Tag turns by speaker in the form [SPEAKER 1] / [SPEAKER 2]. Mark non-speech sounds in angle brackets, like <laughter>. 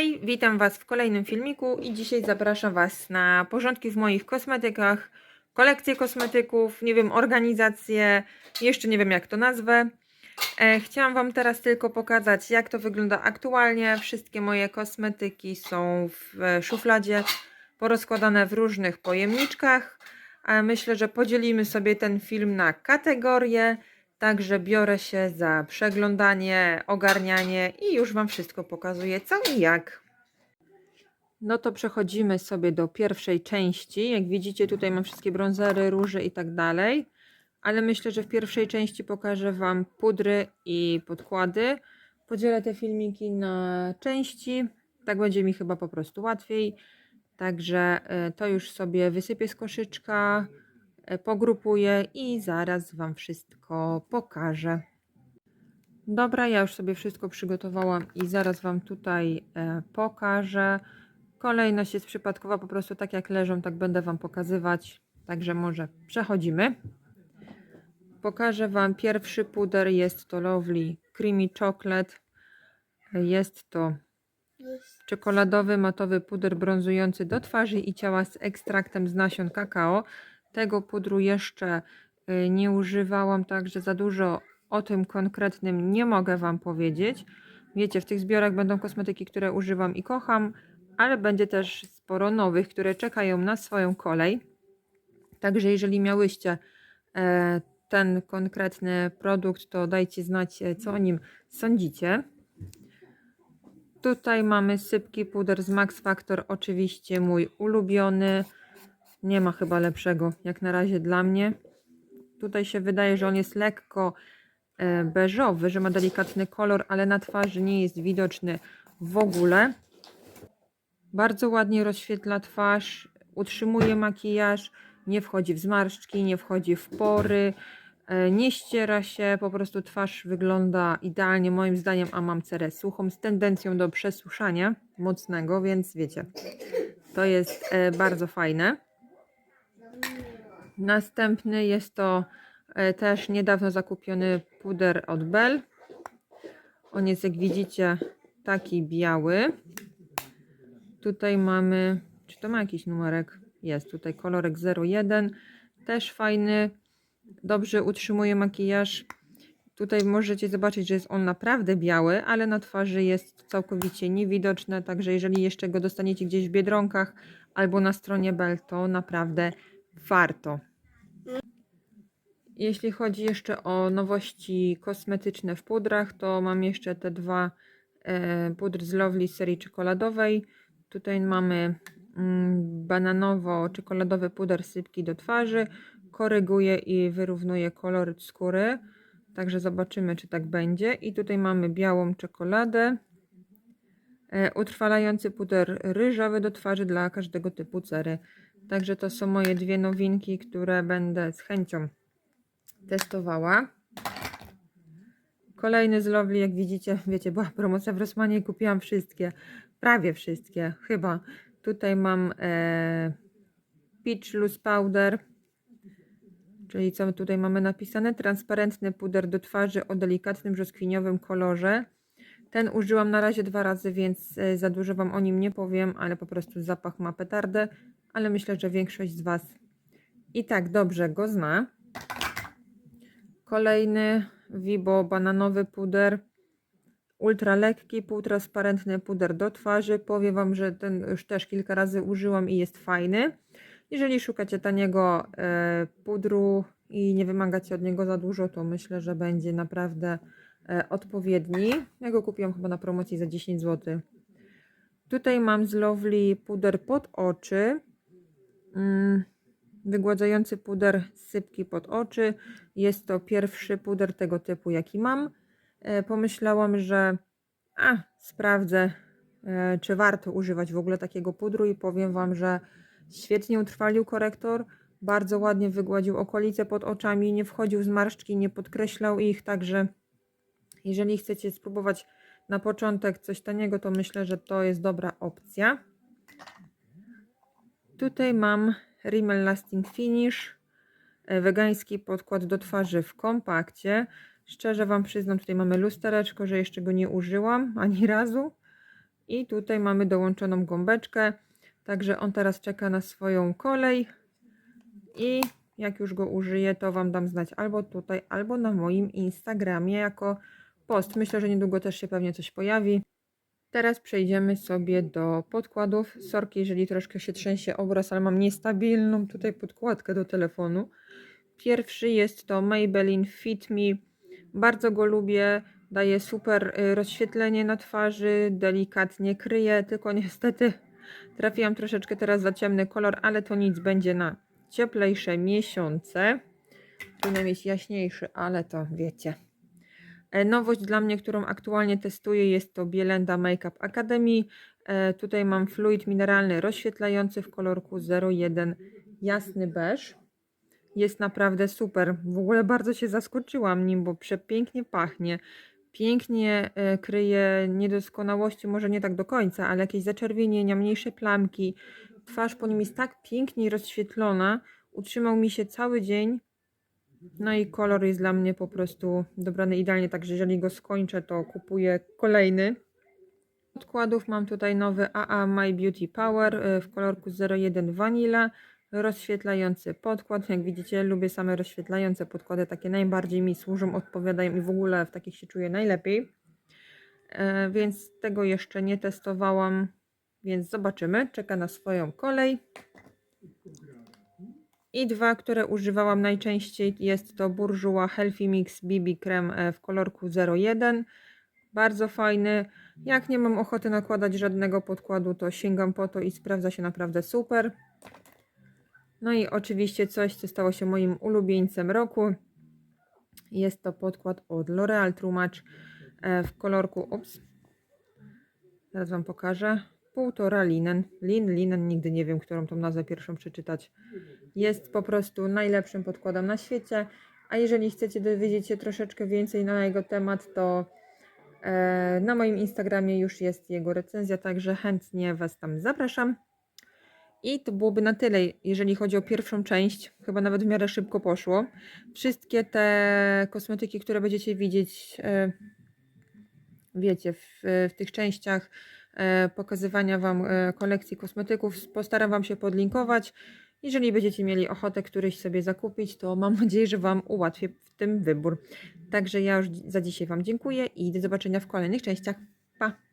[SPEAKER 1] Hej, witam Was w kolejnym filmiku i dzisiaj zapraszam Was na porządki w moich kosmetykach, kolekcję kosmetyków, nie wiem, organizację, jeszcze nie wiem jak to nazwę. E, chciałam Wam teraz tylko pokazać jak to wygląda aktualnie. Wszystkie moje kosmetyki są w e, szufladzie porozkładane w różnych pojemniczkach. E, myślę, że podzielimy sobie ten film na kategorie. Także biorę się za przeglądanie, ogarnianie i już Wam wszystko pokazuję co i jak. No to przechodzimy sobie do pierwszej części. Jak widzicie tutaj mam wszystkie brązery, róże i tak dalej. Ale myślę, że w pierwszej części pokażę Wam pudry i podkłady. Podzielę te filmiki na części. Tak będzie mi chyba po prostu łatwiej. Także y, to już sobie wysypię z koszyczka pogrupuję i zaraz Wam wszystko pokażę. Dobra, ja już sobie wszystko przygotowałam i zaraz Wam tutaj e, pokażę. Kolejność jest przypadkowa, po prostu tak jak leżą, tak będę Wam pokazywać. Także może przechodzimy. Pokażę Wam pierwszy puder, jest to Lovely Creamy Chocolate. Jest to czekoladowy matowy puder brązujący do twarzy i ciała z ekstraktem z nasion kakao. Tego pudru jeszcze y, nie używałam, także za dużo o tym konkretnym nie mogę Wam powiedzieć. Wiecie, w tych zbiorach będą kosmetyki, które używam i kocham, ale będzie też sporo nowych, które czekają na swoją kolej. Także jeżeli miałyście e, ten konkretny produkt, to dajcie znać, e, co o nim sądzicie. Tutaj mamy sypki puder z Max Factor, oczywiście mój ulubiony. Nie ma chyba lepszego, jak na razie dla mnie. Tutaj się wydaje, że on jest lekko e, beżowy, że ma delikatny kolor, ale na twarzy nie jest widoczny w ogóle. Bardzo ładnie rozświetla twarz, utrzymuje makijaż, nie wchodzi w zmarszczki, nie wchodzi w pory, e, nie ściera się, po prostu twarz wygląda idealnie moim zdaniem, a mam cerę suchą z tendencją do przesuszania mocnego, więc wiecie, to jest e, bardzo fajne. Następny jest to e, też niedawno zakupiony puder od Bell. On jest, jak widzicie, taki biały. Tutaj mamy, czy to ma jakiś numerek? Jest tutaj kolorek 01. Też fajny, dobrze utrzymuje makijaż. Tutaj możecie zobaczyć, że jest on naprawdę biały, ale na twarzy jest całkowicie niewidoczne. Także jeżeli jeszcze go dostaniecie gdzieś w biedronkach albo na stronie Bell, to naprawdę warto. Jeśli chodzi jeszcze o nowości kosmetyczne w pudrach, to mam jeszcze te dwa e, pudry z Lovely serii czekoladowej. Tutaj mamy mm, bananowo-czekoladowy puder sypki do twarzy. Koryguje i wyrównuje koloryt skóry. Także zobaczymy, czy tak będzie. I tutaj mamy białą czekoladę. E, utrwalający puder ryżowy do twarzy dla każdego typu cery. Także to są moje dwie nowinki, które będę z chęcią testowała. Kolejny z Lovely, jak widzicie, wiecie, była promocja w Rosmanie, kupiłam wszystkie, prawie wszystkie, chyba. Tutaj mam e, Peach Loose Powder, czyli co tutaj mamy napisane? Transparentny puder do twarzy o delikatnym brzoskwiniowym kolorze. Ten użyłam na razie dwa razy, więc e, za dużo Wam o nim nie powiem, ale po prostu zapach ma petardę, ale myślę, że większość z Was i tak dobrze go zna. Kolejny Vibo bananowy puder. Ultra lekki, półtransparentny puder do twarzy. Powiem Wam, że ten już też kilka razy użyłam i jest fajny. Jeżeli szukacie taniego e, pudru i nie wymagacie od niego za dużo, to myślę, że będzie naprawdę odpowiedni. Ja go kupiłam chyba na promocji za 10 zł. Tutaj mam z Lovely puder pod oczy. Mm, wygładzający puder z sypki pod oczy. Jest to pierwszy puder tego typu, jaki mam. E, pomyślałam, że a, sprawdzę, e, czy warto używać w ogóle takiego pudru i powiem Wam, że świetnie utrwalił korektor. Bardzo ładnie wygładził okolice pod oczami, nie wchodził w zmarszczki, nie podkreślał ich, także jeżeli chcecie spróbować na początek coś taniego, to myślę, że to jest dobra opcja. Tutaj mam Rimmel Lasting Finish, e, wegański podkład do twarzy w kompakcie. Szczerze Wam przyznam, tutaj mamy lustereczko, że jeszcze go nie użyłam ani <laughs> razu. I tutaj mamy dołączoną gąbeczkę, także on teraz czeka na swoją kolej i jak już go użyję, to Wam dam znać albo tutaj, albo na moim Instagramie jako post. Myślę, że niedługo też się pewnie coś pojawi. Teraz przejdziemy sobie do podkładów. Sorki, jeżeli troszkę się trzęsie obraz, ale mam niestabilną tutaj podkładkę do telefonu. Pierwszy jest to Maybelline Fit Me. Bardzo go lubię. Daje super y, rozświetlenie na twarzy, delikatnie kryje, tylko <laughs> niestety trafiłam troszeczkę teraz za ciemny kolor, ale to nic, będzie na cieplejsze miesiące. Powinien mieć jaśniejszy, ale to wiecie. E, Nowość dla mnie, którą aktualnie testuję, jest to Bielenda Makeup Academy. E, Tutaj mam fluid mineralny rozświetlający w kolorku 01 jasny beż. Jest naprawdę super. W ogóle bardzo się zaskoczyłam nim, bo przepięknie pachnie. Pięknie e, kryje niedoskonałości, może nie tak do końca, ale jakieś zaczerwienienia, mniejsze plamki. Twarz po nim jest tak pięknie rozświetlona. Utrzymał mi się cały dzień. No i kolor jest dla mnie po prostu dobrany idealnie, także jeżeli go skończę, to kupuję kolejny. Podkładów mam tutaj nowy AA My Beauty Power y, w kolorku 01 Vanilla. Rozświetlający podkład. Jak widzicie, lubię same rozświetlające podkłady, takie najbardziej mi służą, odpowiadają i w ogóle w takich się czuję najlepiej. E, Więc tego jeszcze nie testowałam, więc zobaczymy. Czeka na swoją kolej. I dwa, które używałam najczęściej jest to Bourjois Healthy Mix BB Creme e, w kolorku 01. Bardzo fajny. Jak nie mam ochoty nakładać żadnego podkładu, to sięgam po to i sprawdza się naprawdę super. No i oczywiście coś, co stało się moim ulubieńcem roku. Jest to podkład od L'Oreal True Match e, w kolorku, ups, zaraz Wam pokażę, półtora linen, lin, linen, nigdy nie wiem, którą tą nazwę pierwszą przeczytać. Jest po prostu najlepszym podkładem na świecie, a jeżeli chcecie dowiedzieć się troszeczkę więcej na jego temat, to e, na moim Instagramie już jest jego recenzja, także chętnie Was tam zapraszam. I to byłoby na tyle, jeżeli chodzi o pierwszą część. Chyba nawet w miarę szybko poszło. Wszystkie te kosmetyki, które będziecie widzieć, e, wiecie, w, w tych częściach pokazywania Wam e, kolekcji kosmetyków, postaram Wam się podlinkować. Jeżeli będziecie mieli ochotę któryś sobie zakupić, to mam nadzieję, że Wam ułatwię w tym wybór. Także ja już za dzisiaj Wam dziękuję i do zobaczenia w kolejnych częściach. Pa!